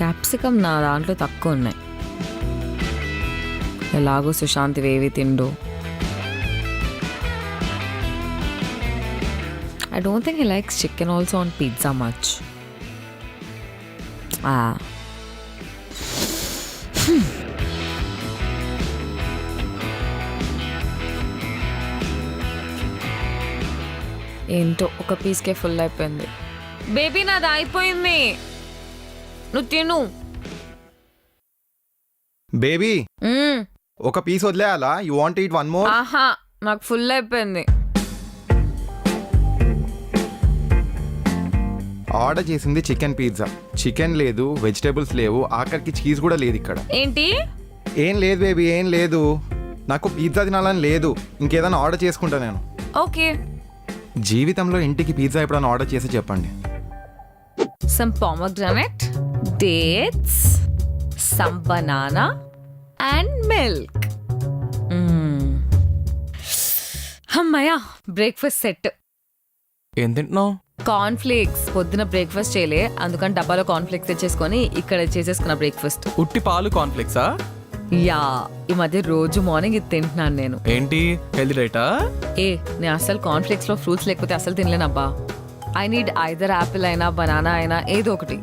Capsicum నా దాంట్లో తక్కువ ఉన్నాయి. ఎలాగో సుశాంతి వేవి తిండు. I don't think he likes chicken also on pizza much ఏంటో ఒక పీస్కే ఫుల్ అయిపోయింది. బేబీ నాది అయిపోయింది. నువ్వు తిను. బేబీ మ్మ్. ఒక piece వదిలేయాలా? You want eat one more ఆహా నాకు ఫుల్ అయిపోయింది. ఆర్డర్ చేసింది చికెన్ పిజ్జా చికెన్ లేదు వెజిటేబుల్స్ లేవు ఆఖరికి చీజ్ కూడా లేదు ఇక్కడ. ఏంటి? ఏం లేదు బేబీ ఏం లేదు. నాకు పిజ్జా తినాలని లేదు. ఇంకేదైనా ఆర్డర్ చేసుకుంటా నేను. ఓకే. జీవితంలో ఇంటికి పిజ్జా ఎప్పుడైనా ఆర్డర్ చేసి చెప్పండి. Some pomegranate, dates, some banana, and milk. Mm. అమ్మయ్యా బ్రేక్ఫాస్ట్ సెట్ ఏం తింటున్నావు? కార్న్ ఫ్లేక్స్ పొద్దున బ్రేక్ఫాస్ట్ చేయలే అందుకని డబ్బాలో కార్న్ ఫ్లేక్స్ తెచ్చేసుకొని ఇక్కడ చేసేసుకున్న బ్రేక్ఫాస్ట్ ఉట్టి పాలు కాన్ఫ్లెక్సా యా ఈ మధ్య రోజు మార్నింగ్ ఇది తింటున్నాను నేను. ఏంటి? హెల్తీ డైటా ఏ నేను అసలు కార్న్ ఫ్లేక్స్లో ఫ్రూట్స్ లేకపోతే అసలు తినలేనబ్బా. ఐ నీడ్ ఐదర్ యాపిల్ అయినా బనానా అయినా ఏదో ఒకటి.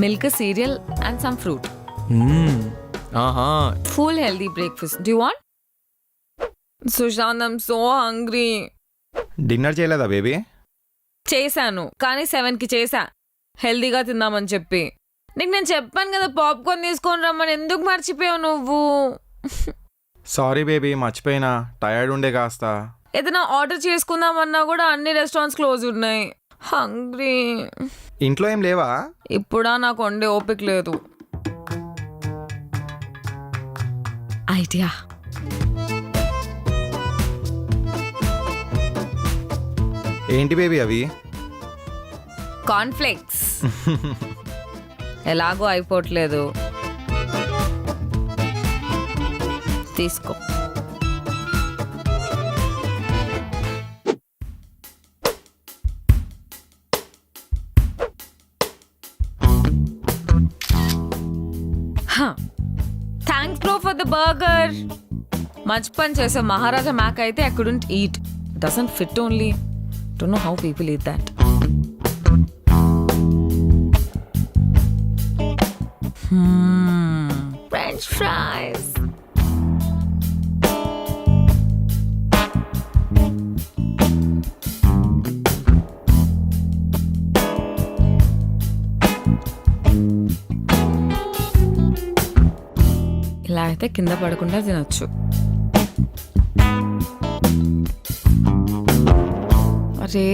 Milk cereal and some fruit aha full healthy breakfast. Do you want? Sushant I'm so hungry dinner చేయలేదా బేబీ చేశాను కానీ సెవెన్కి చేశా. హెల్దీగా తిందామని చెప్పి. నీకు నేను చెప్పాను కదా పాప్కార్న్ తీసుకొని రమ్మని. ఎందుకు మర్చిపోయావు నువ్వు? సారీ బేబీ మర్చిపోయినా. టయర్డ్ ఉండే కాస్త. ఏదైనా ఆర్డర్ చేసుకుందామన్నా కూడా అన్ని రెస్టారెంట్స్ క్లోజ్ ఉన్నాయి. హంగ్రీ. ఇంట్లో ఏం లేవా? ఇప్పుడా నాకు వండే ఓపిక లేదు. ఐడియా. ఏంటి బేబీ అవి? కాన్ఫ్లెక్స్. ఎలాగో అయిపోవట్లేదు. తీసుకో. Thanks bro for the burger మంచి పని చేసే మహారాజా మ్యాక్ అయితే I couldn't eat doesn't fit only don't know how people eat that french fries అయితే కింద పడకుండా తినొచ్చు. అరే